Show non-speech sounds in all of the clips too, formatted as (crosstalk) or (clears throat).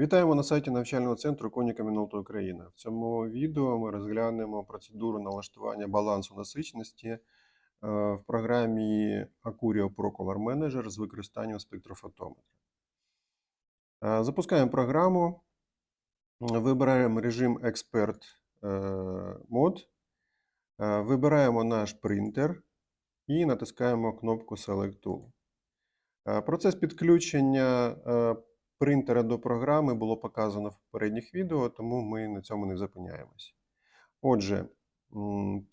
Вітаємо на сайті навчального центру Коніка Мінолта Україна. В цьому відео ми розглянемо процедуру налаштування балансу насичності е, в програмі Acurio Pro Color Manager з використанням спектрофотометра. Е, Запускаємо програму, вибираємо режим Expert е, Mode, вибираємо наш принтер і натискаємо кнопку Select Tool. Процес підключення принтера до програми було показано в попередніх відео, тому ми на цьому не зупиняємося. Отже,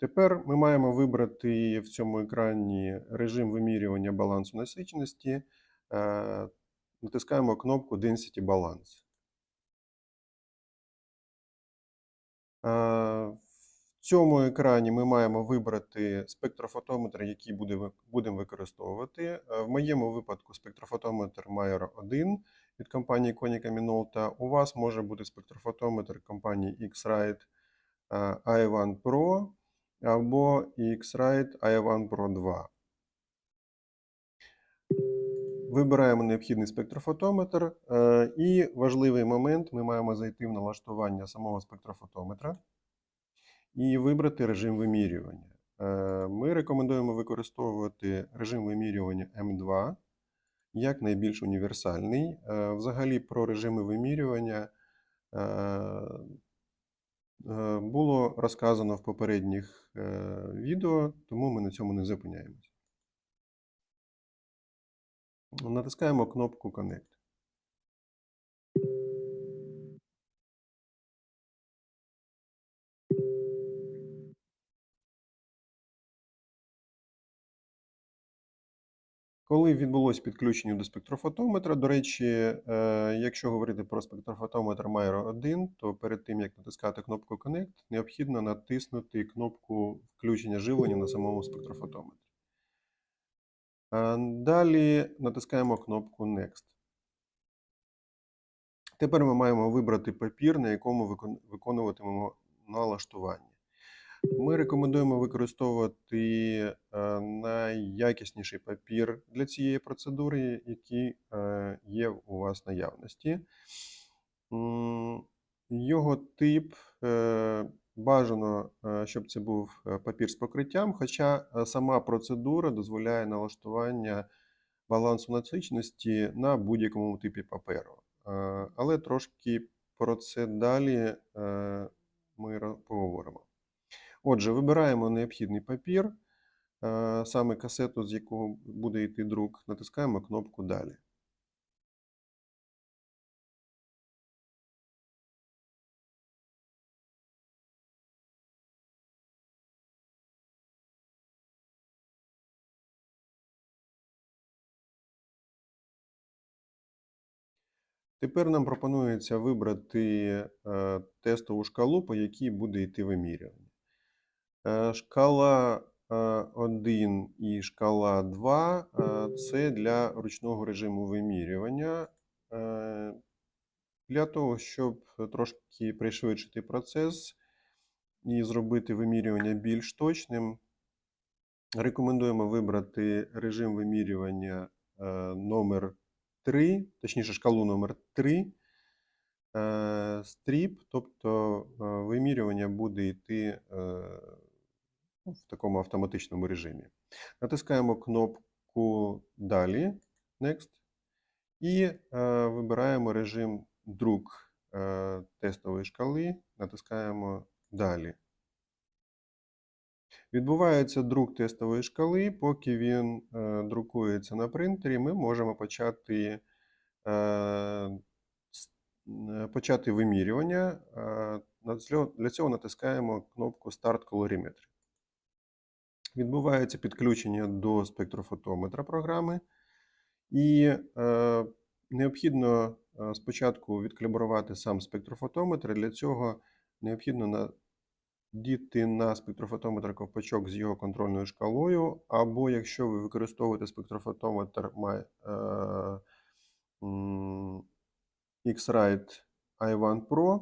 тепер ми маємо вибрати в цьому екрані режим вимірювання балансу насиченості. Е, Натискаємо кнопку Density Balance. Е, В цьому екрані ми маємо вибрати спектрофотометр, який будемо використовувати. Е, В моєму випадку спектрофотометр Major 1 від компанії Konica Minolta. У вас може бути спектрофотометр компанії X-Rite е, i1 Pro або X-Rite i1 Pro 2. Вибираємо необхідний спектрофотометр. е, І важливий момент: ми маємо зайти в налаштування самого спектрофотометра і вибрати режим вимірювання. Е, Ми рекомендуємо використовувати режим вимірювання М2 як найбільш універсальний. Е, Взагалі про режими вимірювання е, е, було розказано в попередніх відео, тому ми на цьому не зупиняємося. Натискаємо кнопку Connect. Коли відбулось підключення до спектрофотометра, до речі, е, якщо говорити про спектрофотометр Майро 1, то перед тим як натискати кнопку Connect, необхідно натиснути кнопку включення живлення на самому спектрофотометрі. Е, Далі натискаємо кнопку Next. Тепер ми маємо вибрати папір, на якому виконуватимемо налаштування. Ми рекомендуємо використовувати е, найякісніший папір для цієї процедури, який е, є у вас наявності. Його тип е, бажано, щоб це був папір з покриттям, хоча сама процедура дозволяє налаштування балансу насичності на будь-якому типі паперу. Але трошки про це далі ми поговоримо. Отже, вибираємо необхідний папір, е, саме касету, з якого буде йти друк, натискаємо кнопку Далі. Тепер нам пропонується вибрати е, тестову шкалу, по якій буде йти вимірювання. Е, Шкала е, 1 і шкала 2 е, це для ручного режиму вимірювання. Е, Для того, щоб трошки пришвидшити процес і зробити вимірювання більш точним, рекомендуємо вибрати режим вимірювання е, номер 3, точніше шкалу номер 3, е, стріп, тобто е, вимірювання буде йти е, в такому автоматичному режимі. Натискаємо кнопку Далі, Next, і е, вибираємо режим друк е, тестової шкали, натискаємо Далі. Відбувається друк тестової шкали. Поки він е, друкується на принтері, ми можемо почати, е, е, почати вимірювання. Е, Для цього натискаємо кнопку Start Colorimetry. Відбувається підключення до спектрофотометра програми. І е, необхідно е, спочатку відкалібрувати сам спектрофотометр. Для цього необхідно на діти на спектрофотометр ковпачок з його контрольною шкалою, або якщо ви використовуєте спектрофотометр е, X-Rite i1 Pro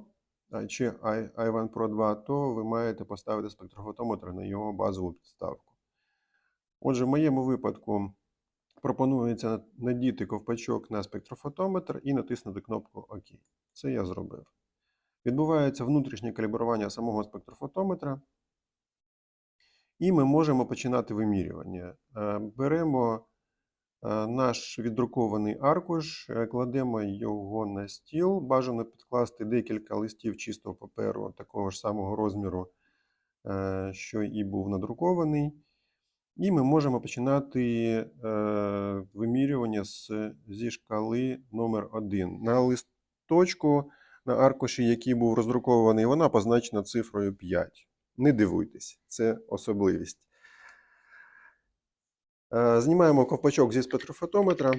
чи i- i1 Pro 2, то ви маєте поставити спектрофотометр на його базову підставку. Отже, в моєму випадку пропонується надіти ковпачок на спектрофотометр і натиснути кнопку ОК. Це я зробив. Відбувається внутрішнє калібрування самого спектрофотометра. І ми можемо починати вимірювання. Е, Беремо наш віддрукований аркуш, е, кладемо його на стіл. Бажано підкласти декілька листів чистого паперу такого ж самого розміру, е, що і був надрукований. І ми можемо починати е, вимірювання зі шкали номер 1 На листочку, на аркуші, який був роздрукований, вона позначена цифрою 5. Не дивуйтесь, це особливість. Е, Знімаємо ковпачок зі спектрофотометра,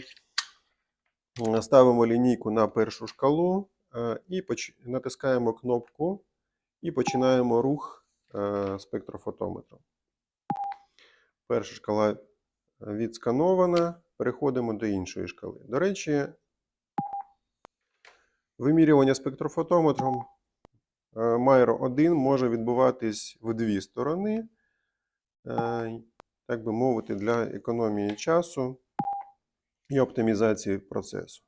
е, ставимо лінійку на першу шкалу е, і натискаємо кнопку і починаємо рух спектрофотометра. Перша шкала відсканована, переходимо до іншої шкали. До речі, вимірювання спектрофотометром Майро 1 може відбуватись в дві сторони, так би мовити, для економії часу і оптимізації процесу.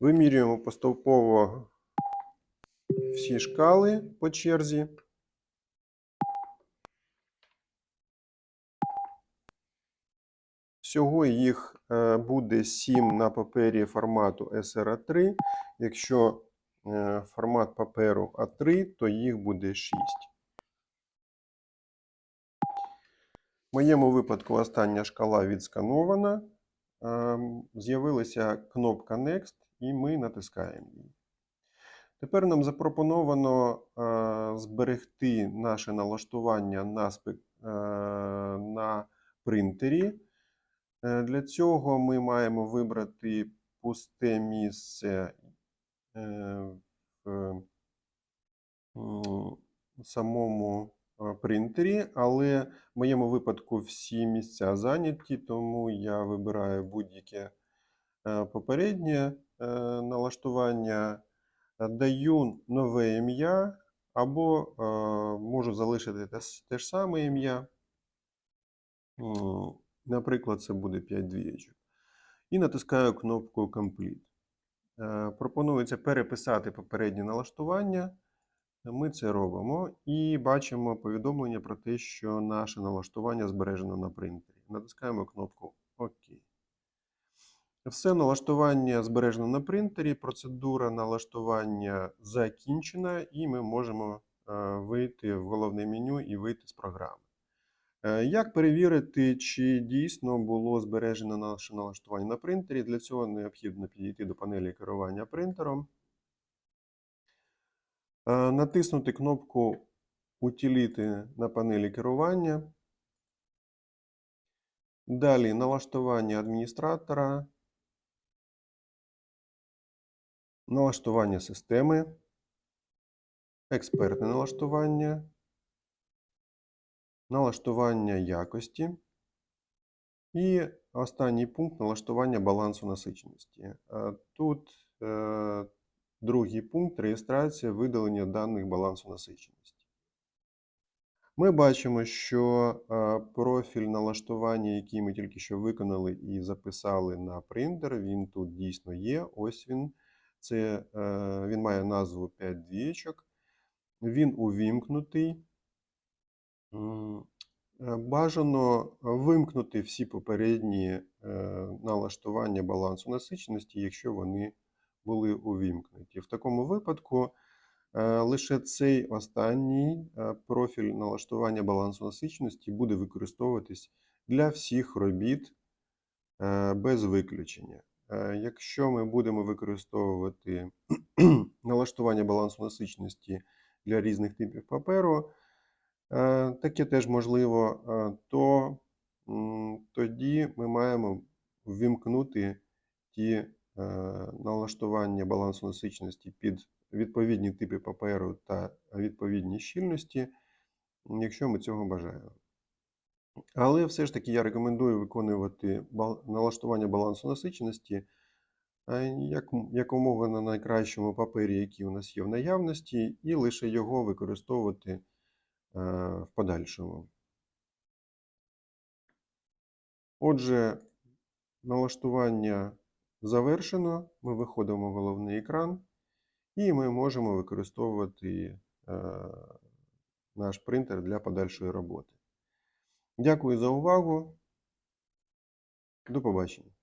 Вимірюємо поступово всі шкали по черзі. Всього їх е, буде 7 на папері формату SRA3. Якщо е, формат паперу А3, то їх буде 6. В моєму випадку остання шкала відсканована. Ем, З'явилася кнопка Next, і ми натискаємо її. Тепер нам запропоновано е, зберегти наше налаштування на, е, на принтері. Е, Для цього ми маємо вибрати пусте місце в самому принтері, але в моєму випадку всі місця зайняті, тому я вибираю будь-яке е, попереднє е, налаштування, е, даю нове ім'я або е, можу залишити те, ж саме ім'я. Наприклад, це буде 5 двієчок. І натискаю кнопку Complete. Е, Пропонується переписати попереднє налаштування. Ми це робимо і бачимо повідомлення про те, що наше налаштування збережено на принтері. Натискаємо кнопку ОК. Все налаштування збережено на принтері, процедура налаштування закінчена, і ми можемо е, вийти в головне меню і вийти з програми. Е, Як перевірити, чи дійсно було збережено наше налаштування на принтері? Для цього необхідно підійти до панелі керування принтером, натиснути кнопку Утиліти на панелі керування. Далі налаштування адміністратора, налаштування системи, експертне налаштування, налаштування якості. І останній пункт налаштування балансу насиченості. Е, Тут е, другий пункт реєстрація видалення даних балансу насиченості. Ми бачимо, що е, профіль налаштування, який ми тільки що виконали і записали на принтер, він тут дійсно є. Ось він. Це, е, він має назву 5 двічок. Він увімкнутий. Е, Бажано вимкнути всі попередні налаштування балансу насиченості, якщо вони були увімкнуті. В такому випадку е, лише цей останній е, профіль налаштування балансу насиченості буде використовуватись для всіх робіт е, без виключення. Якщо ми будемо використовувати (clears throat) налаштування балансу насиченості для різних типів паперу, таке теж можливо, то тоді ми маємо ввімкнути ті налаштування балансу насиченості під відповідні типи паперу та відповідні щільності, якщо ми цього бажаємо. Але все ж таки я рекомендую виконувати налаштування балансу насиченості е, як, якомога на найкращому папері, який у нас є в наявності, і лише його використовувати е, в подальшому. Отже, налаштування завершено. Ми виходимо в головний екран, і ми можемо використовувати е, наш принтер для подальшої роботи. Дякую за увагу. До побачення.